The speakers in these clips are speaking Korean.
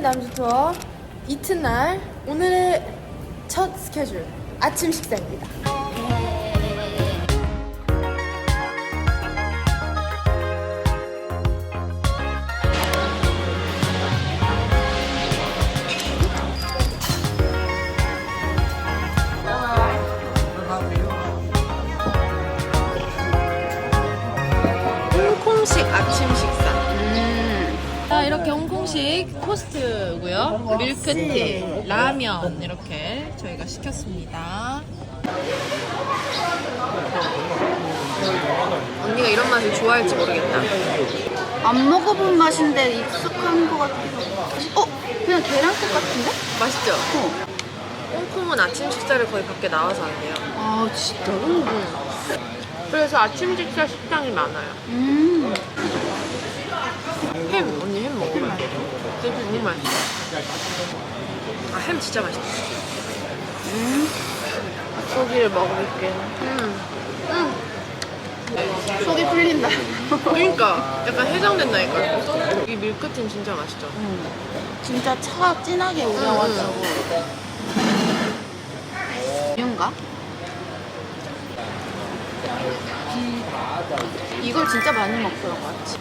남주 투어 이튿날 오늘의 첫 스케줄 아침 식사입니다. 홍콩식 토스트고요. 밀크티, 라면 이렇게 저희가 시켰습니다. 언니가 이런 맛을 좋아할지 모르겠다. 안 먹어본 맛인데 익숙한 것 같기도 하고. 어? 그냥 계란국 같은데? 맛있죠? 어. 홍콩은 아침 식사를 거의 밖에 나와서 안 해요. 아 진짜로? 그래서 아침 식사 식당이 많아요. 음. 햄, 언니 햄 먹어봐요. 너무 맛있어. 아, 햄 진짜 맛있다. 음. 고기를 먹어볼게. 음. 속이 풀린다. 그러니까 약간 해장된다니까. 이 밀크티는 진짜 맛있죠. 음. 진짜 차 진하게 우려가지고. 이런가? 이걸 진짜 많이 먹더라 같이.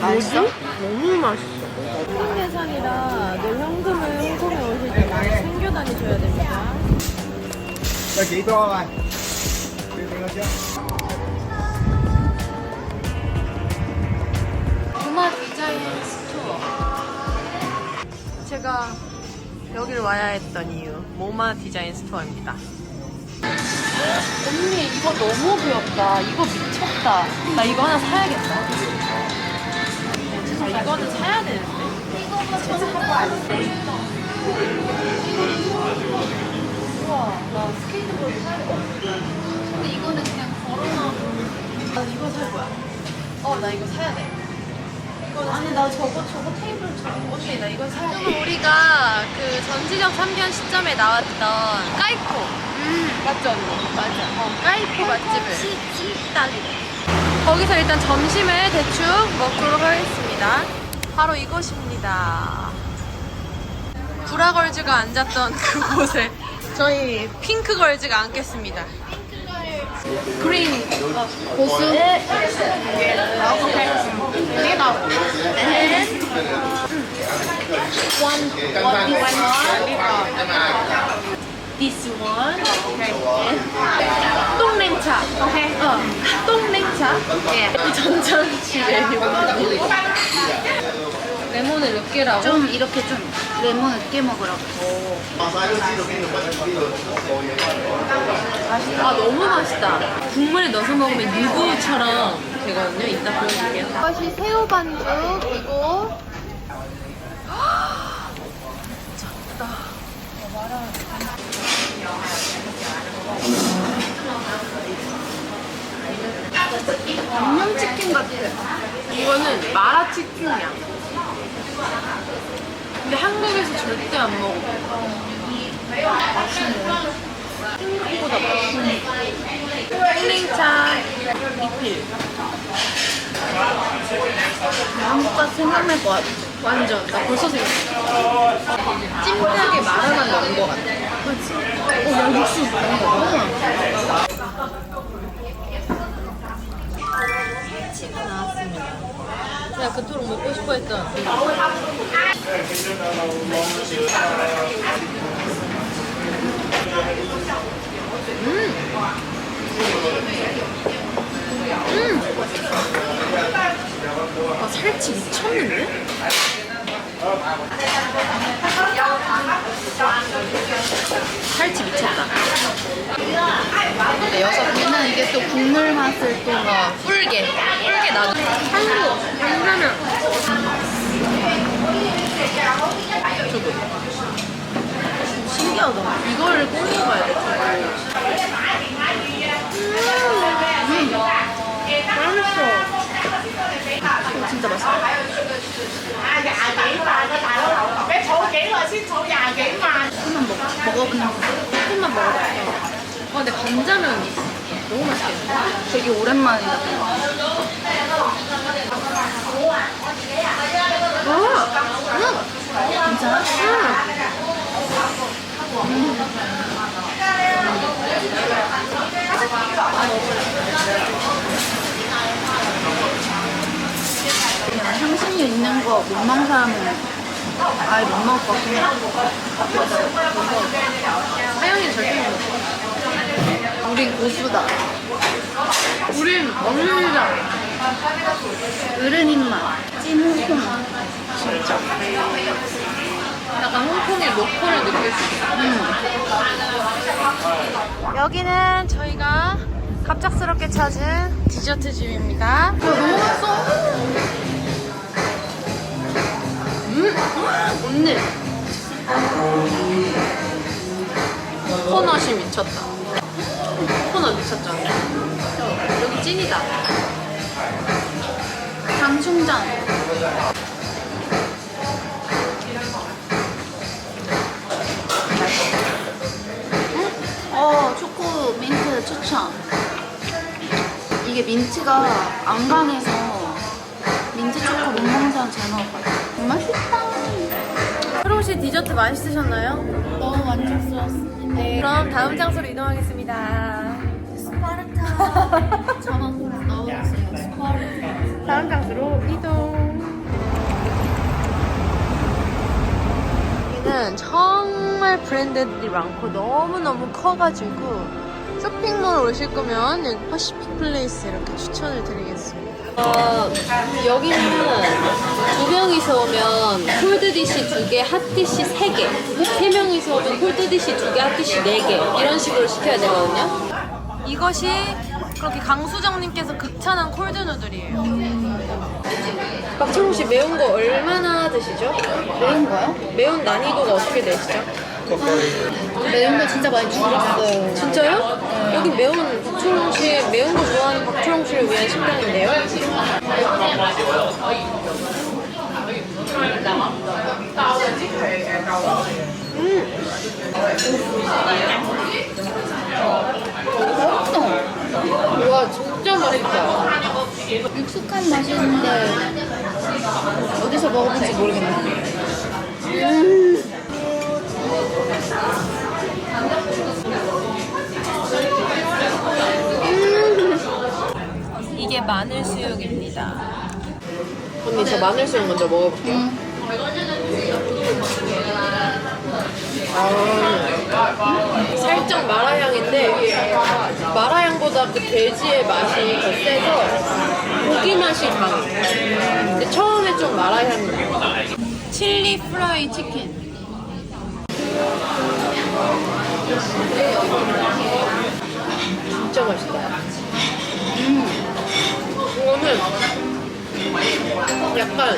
맛있어? 너무 맛있어. 한국예산이라 늘 현금을 홍콩에 오실 때 많이 챙겨 다니셔야 됩니다. Chưa? 도마 디자인 스토어. 제가 여기를 와야 했던 이유 모마 디자인 스토어입니다. 언니 이거 너무 귀엽다. 이거 미쳤다. 나 이거 하나 사야겠다. 아, 이거는 사야 되는데. 우와, 나 스케이트보드 사야겠다. 근데 이거는 그냥 걸어놔도. 나 이거 살 거야. 어, 나 이거 사야 돼. 아니 나 저거 저거 테이블 저거. 언니, 나 이거 사야 돼. 지금 우리가 그 전지적 3변 시점에 나왔던 까이포. 음. 맞죠, 언니? 맞아. 어, 까이포 맛집을. 찐딱이네. 거기서 일단 점심을 대충 먹도록 하겠습니다. 바로 이곳입니다. 구라걸즈가 앉았던 그곳에 저희 핑크걸즈가 앉겠습니다. 그린 고수. this one. 똥냉차. 오케이. 어. 똥냉차. 예. 전자레인지 메뉴. 레몬을 몇 개라고? 좀 이렇게 좀 레몬 으깨 먹으라고. 아 너무 맛있다. 국물에 넣어서 먹으면 유부처럼 되거든요. 이따 보여줄게요. 이것이 새우 반죽이고. 양념치킨 같아. 이거는 마라치킨이야. 근데 한국에서 절대 안 먹어. 생각보다 맛있네. 땡땡차 리필. 한국가 생각날 것 같아. 완전. 나 벌써. 찜닭에 마라가 넣은 것 같아. 그치? 어, 야, 육수 이런 거. 그토록 먹고 싶어 했던. 음! 아, 살치 미쳤는데? 살치 미쳤다. 근데 여섯 개는 이게 또 국물 맛을 또 막. 뿔게. 뿔게 나도. 한국, 한라면. 저거. 신기하다. 이거를 꼭 조금만 먹, 먹어본다고 조금만 먹어봤어 어, 근데 감자면 너무 맛있겠다 되게 오랜만이다 와! 응! 감자? 응! 음. 향신료 있는 거 못 먹는 사람은 아예 못 먹을 것 같긴 해. 사연이 절대 못 먹어. 우린 고수다. 우린 어른이다. 어른 입맛. 찐 홍콩. 약간 홍콩의 로컬을 느낄 수 있어. 여기는 저희가 갑작스럽게 찾은 디저트 집입니다. 야, 너무 맛있어. 음, 언니. 코넛이 미쳤다. 코넛 미쳤잖아. 어, 여기 찐이다. 당충전. 어, 초코 민트 추천. 이게 민트가 안 강해서 민트 초코 못 먹는 잘 먹을 것 같아. 맛있다. 프로 씨 디저트 맛있으셨나요? 너무 만족스러웠습니다. 네. 그럼 다음 장소로 이동하겠습니다. 스파르타. 저만 넣어주세요. 스파르타. 다음 장소로 이동. 여기는 정말 브랜드들이 많고 너무너무 커가지고 쇼핑몰 오실 거면 여기 퍼시픽 플레이스 이렇게 추천을 드리겠습니다. 어, 여기는 두 명이서 오면 콜드디시 두 개, 핫디시 세 개. 세 명이서 오면 콜드디시 두 개, 핫디시 네 개. 이런 식으로 시켜야 되거든요. 이것이 그렇게 강수정님께서 극찬한 콜드 누들이에요. 박철호 씨 매운 거 얼마나 드시죠? 매운 거요? 매운 난이도가 어떻게 되시죠? 매운 거 진짜 많이 줄였어요. 진짜요? 여기 매운 박철호 씨 매운 거 좋아하는 박철호 씨를 위한 식당인데요. 맛있어. 와 진짜 맛있다. 익숙한 맛인데 어디서 먹어본지 모르겠네. 이게 마늘 수육입니다. 언니 저 마늘 수육 먼저 먹어볼게요. 아, 살짝 마라 향인데 마라 향보다 그 돼지의 맛이 더 세서 고기 맛이 강해. 근데 처음에 좀 마라 향이 나. 칠리 프라이 치킨. 진짜 맛있다. 이거는 약간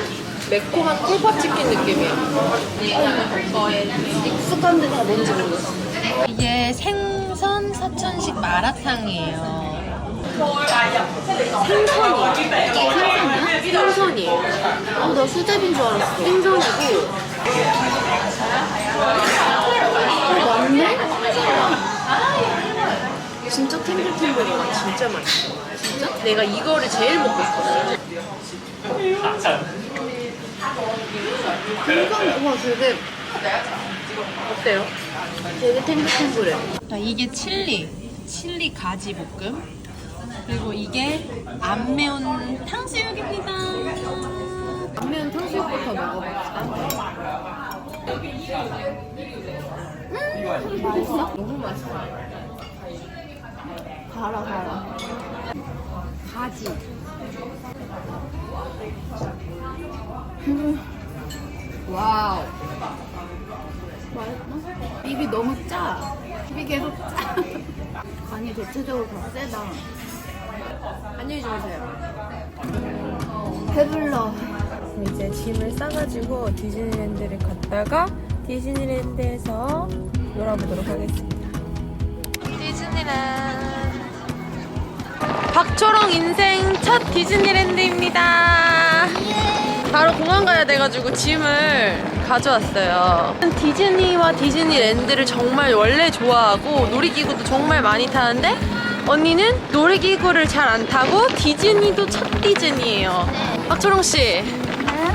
매콤한 꿀파치킨 느낌이야. 익숙한데 다 뭔지 모르겠어. 이게 생선 사천식 마라탕이에요. 생선이에요. 생선이에요. 어, 나 수제비인 줄 알았어. 생선이고 어, 맞네? 진짜 탱글탱글이고 진짜 맛있어. 진짜? 내가 이거를 제일 먹고 싶었어. 생선, 우와, 되게, 어때요? 되게 탱글탱글해. 자, 이게 칠리, 칠리 가지 볶음. 그리고 이게 안 매운 탕수육입니다. 안 매운 탕수육부터 먹어봅시다. 음, 맛있어? 너무 맛있어. 달아, 달아. 가지. 와우. 맛있나? 입이 너무 짜. 입이 계속 짜. 간이 대체적으로 더 세다. 안녕히 주무세요. 배불러. 이제 짐을 싸가지고 디즈니랜드를 갔다가 디즈니랜드에서 놀아보도록 하겠습니다. 박초롱 인생 첫 디즈니랜드입니다. 바로 공항 가야 돼가지고 짐을 가져왔어요. 디즈니와 디즈니랜드를 정말 원래 좋아하고 놀이기구도 정말 많이 타는데 언니는 놀이기구를 잘 안 타고 디즈니도 첫 디즈니예요. 박초롱 씨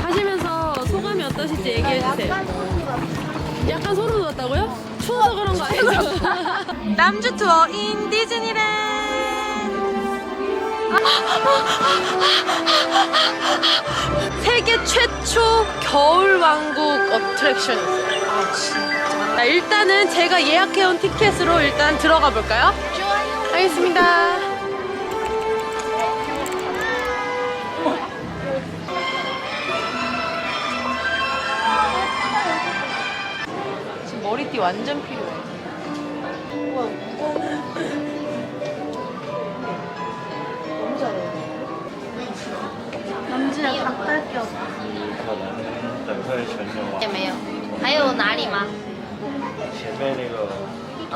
하시면서 소감이 어떠신지 얘기해 주세요. 약간 소름 돋았다고요? 추워서 그런 거 아니죠? 남주 투어 인 디즈니랜드. 세계 최초 겨울 왕국 어트랙션이 있어요. 아 진짜. 자, 일단은 제가 예약해온 티켓으로 일단 들어가 볼까요? 좋아요. 알겠습니다. 지금 머리띠 완전 필요해. 有可能等会全牛啊。也没有，还有哪里吗？前面那个。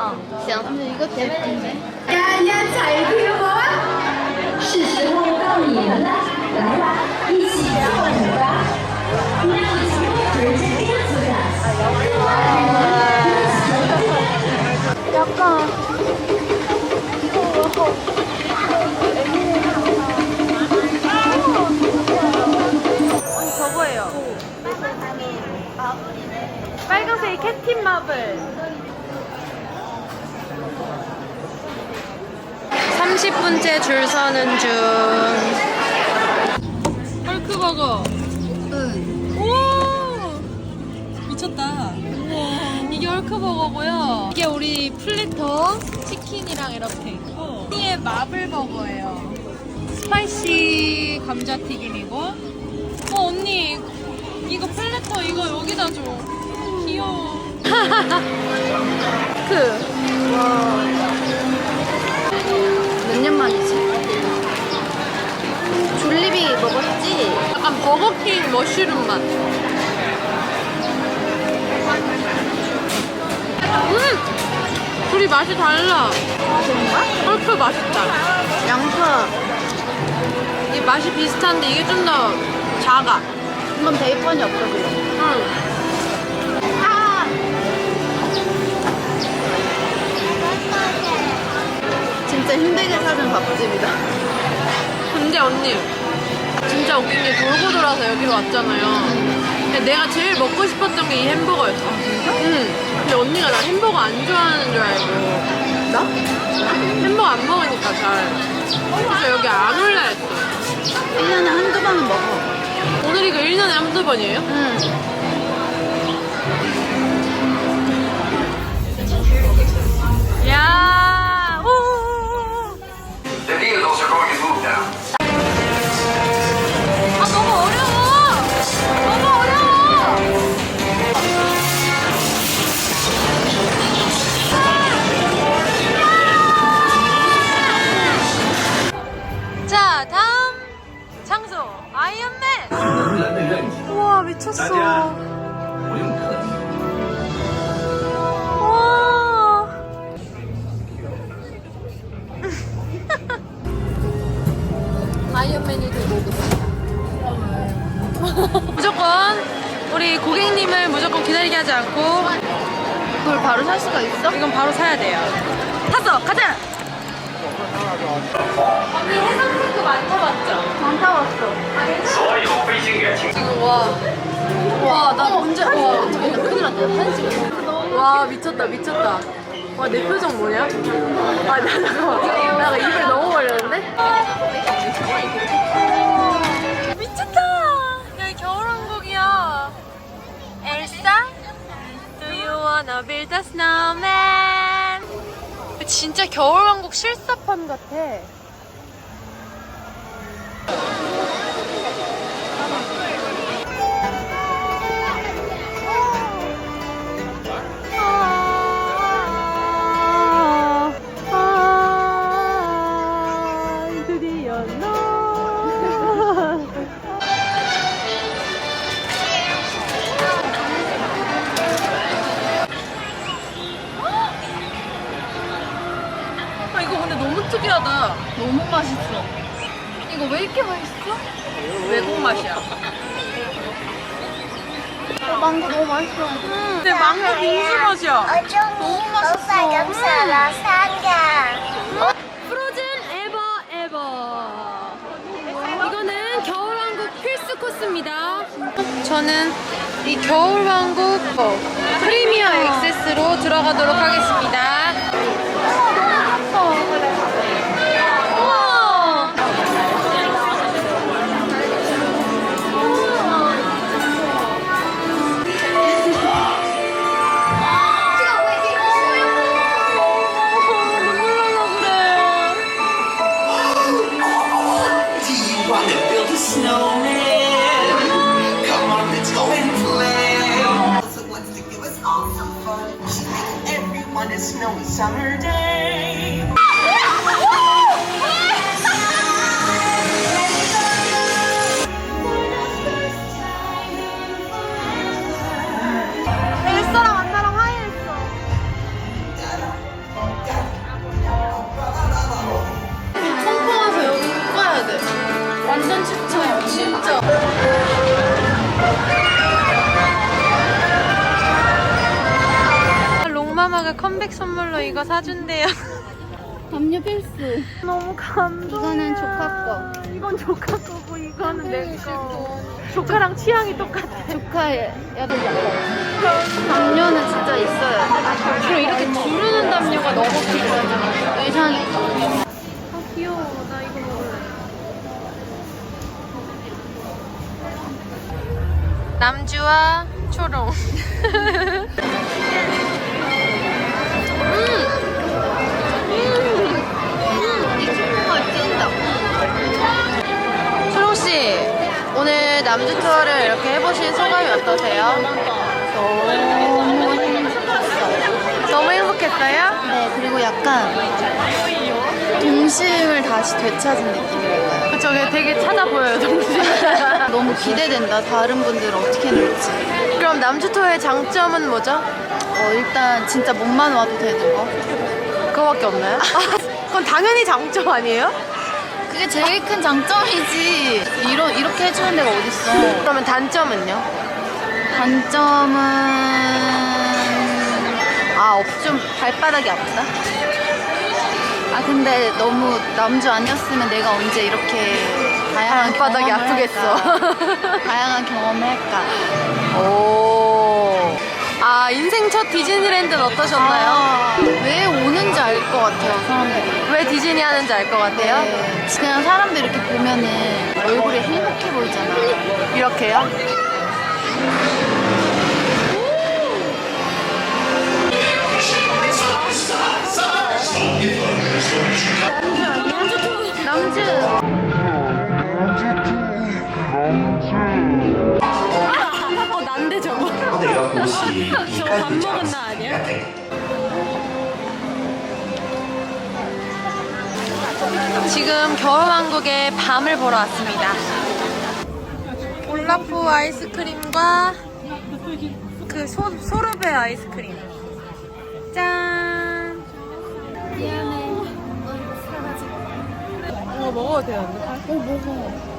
嗯、行。一个前面的。 마블. 30분째 줄 서는 중. 헐크버거. 응. 오! 미쳤다. 이게 헐크버거고요. 이게 우리 플래터 치킨이랑 이렇게 있고. 이게 마블버거예요. 스파이시 감자튀김이고. 어, 언니. 이거 플래터 이거 여기다 줘. 귀여워. 그. 몇년 만이지? 졸리비 먹었지? 약간 버거킹 머쉬룸 맛. 음! 둘이 맛이 달라. 그런가? 헐크 맛있다. 양파. 이 맛이 비슷한데 이게 좀 더 작아. 이건 베이컨이 없어 그래. 응. 진짜 힘들게 사는 밥집이다. 근데 언니 진짜 웃긴 게 돌고 돌아서 여기로 왔잖아요. 근데 내가 제일 먹고 싶었던 게 이 햄버거였어. 응. 근데 언니가 나 햄버거 안 좋아하는 줄 알고 나? 햄버거 안 먹으니까 잘. 그래서 여기 안 올라 했어. 1년에 한두 번은 먹어. 오늘 이거 1년에 한두 번이에요? 응. 아이언맨이 되고 무조건 우리 고객님을 무조건 기다리게 하지 않고 그걸 바로 살 수가 있어? 이건 바로 사야 돼요. 샀어! 가자! 언니 해상탱크 많이 타봤죠? 많이 타봤어. 지금 와. 와, 나 어, 문제, 와, 큰일 났다. 사진 찍었어. 와, 미쳤다, 미쳤다. 와, 내 표정 뭐냐? 아, 나 잠깐만. 나 입을 너무 벌렸는데? 미쳤다. 여기 겨울왕국이야. 엘사? Do you wanna build a snowman? 진짜 겨울왕국 실사판 같아. 아, 왜 이렇게 맛있어? 외국 맛이야. 어, 망고 너무 맛있어. 근데 망고 빙수 맛이야. 너무 맛있어. 프로즌 에버 에버. 이거는 겨울왕국 필수 코스입니다. 저는 이 겨울왕국 어, 프리미어 액세스로 들어가도록 하겠습니다. Summer day. 이거 사준대요. 담요 필수. 너무 감동. 이거는 조카 거. 이건 조카 거고 이거는 내 거. 조카랑 취향이 똑같아. 조카의 야들 담요는 진짜 있어요. 그리고 이렇게 두르는 담요가 너무 귀여워. 의상이. 아 귀여워. 나 이거 먹을래. 남주와 초롱. 이 초코가 찐다. 초롱 씨, 오늘 남주 투어를 이렇게 해보신 소감이 어떠세요? 너무 행복했어요. 너무 행복했어요? 네, 그리고 약간 동심을 다시 되찾은 느낌이랄까요. 그쵸, 되게 찾아 보여요, 동심. 너무 기대된다. 다른 분들은 어떻게 놀지. 그럼 남주 투어의 장점은 뭐죠? 어, 일단 진짜 몸만 와도 되는 거. 그거밖에 없나요? 그건 당연히 장점 아니에요? 그게 제일 큰 장점이지. 이러, 이렇게 해주는 데가 어딨어. 그러면 단점은요? 단점은 아, 없, 좀 발바닥이 아프다? 아 근데 너무 남주 아니었으면 내가 언제 이렇게 다양한 발바닥이 경험을 아프겠어. 할까? 다양한 경험을 할까? 오. 아, 인생 첫 디즈니랜드는 어떠셨나요? 아, 왜 오는지 알 것 같아요 사람들이. 왜 디즈니 하는지 알 것 같아요? 네, 그냥 사람들 이렇게 보면은 얼굴이 행복해 보이잖아. 이렇게요? 남 겨울왕국의 밤을 보러 왔습니다. 올라프 아이스크림과 그 소, 소르베 아이스크림. 짠! 미안해. 이거 먹어도 돼요? 어, 먹어.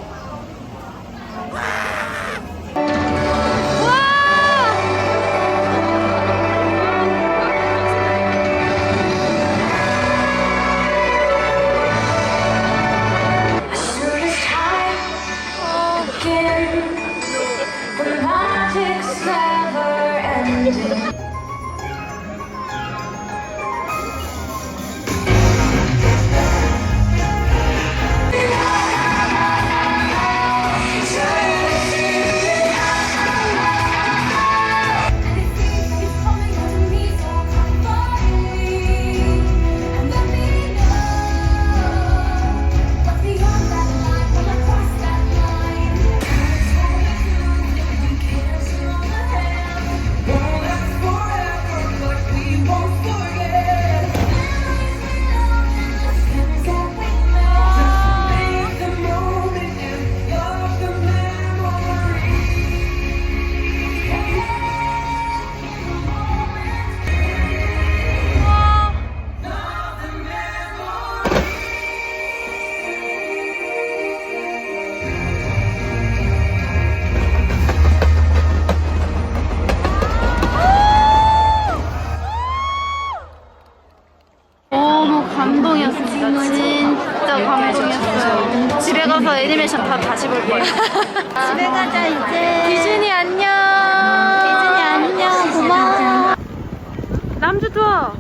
가서 애니메이션 다 다시 볼 거예요. 집에 가자 이제. 디즈니 안녕! 디즈니 안녕. 고마워. 남주 투어